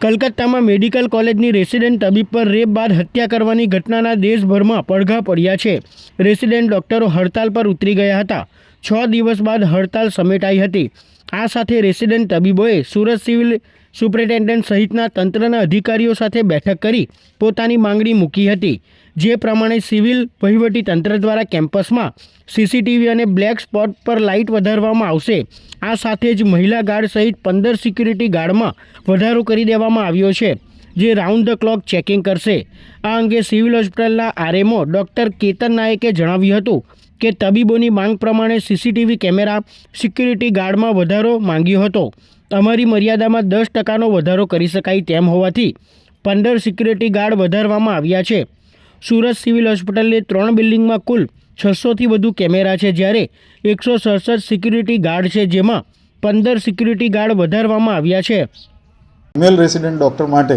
કલકત્તામાં medical કોલેજની resident તબીબ પર રેપ બાદ હત્યા કરવાની ઘટનાના દેશભરમાં પડઘા પડ્યા છે. રેસિડેન્ટ ડોક્ટરો હડતાલ પર ઉતરી ગયા હતા. છ દિવસ બાદ હડતાલ સમેટાઈ હતી. આ સાથે રેસિડેન્ટ તબીબોએ સુરત સિવિલ સુપ્રિન્ટેન્ડન્ટ સહિતના તંત્રના અધિકારીઓ સાથે બેઠક કરી પોતાની માંગણી મૂકી હતી. જે પ્રમાણે સિવિલ વહીવટી તંત્ર દ્વારા કેમ્પસમાં સીસીટીવી અને બ્લેક સ્પોટ પર લાઇટ વધારવામાં આવશે. આ સાથે જ મહિલા ગાર્ડ સહિત પંદર સિક્યુરિટી ગાર્ડમાં વધારો કરી દેવામાં આવ્યો છે, જે રાઉન્ડ ધ ક્લોક ચેકિંગ કરશે. આ અંગે સિવિલ હોસ્પિટલના આરએમઓ ડૉક્ટર કેતન નાયકે જણાવ્યું હતું કે તબીબોની માંગ પ્રમાણે સીસીટીવી કેમેરા સિક્યુરિટી ગાર્ડમાં વધારો માંગ્યો હતો. અમારી મર્યાદામાં દસ ટકાનો વધારો કરી શકાય તેમ હોવાથી પંદર સિક્યુરિટી ગાર્ડ વધારવામાં આવ્યા છે. સુરત સિવિલ હોસ્પિટલની ત્રણ બિલ્ડિંગમાં કુલ છસોથી વધુ કેમેરા છે જ્યારે એકસો સડસઠ સિક્યુરિટી ગાર્ડ છે જેમાં પંદર સિક્યુરિટી ગાર્ડ વધારવામાં આવ્યા છે. ફિમેલ રેસિડેન્ટ ડૉક્ટર માટે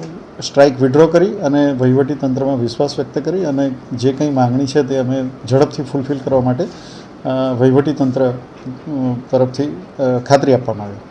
સ્ટ્રાઇક વિડ્રો કરી અને વહીવટી તંત્રમાં વિશ્વાસ વ્યક્ત કરી અને જે કંઈ માંગણી છે તે અમે ઝડપથી ફૂલફિલ કરવા માટે વહીવટી તંત્ર તરફથી ખાતરી આપવામાં આવી.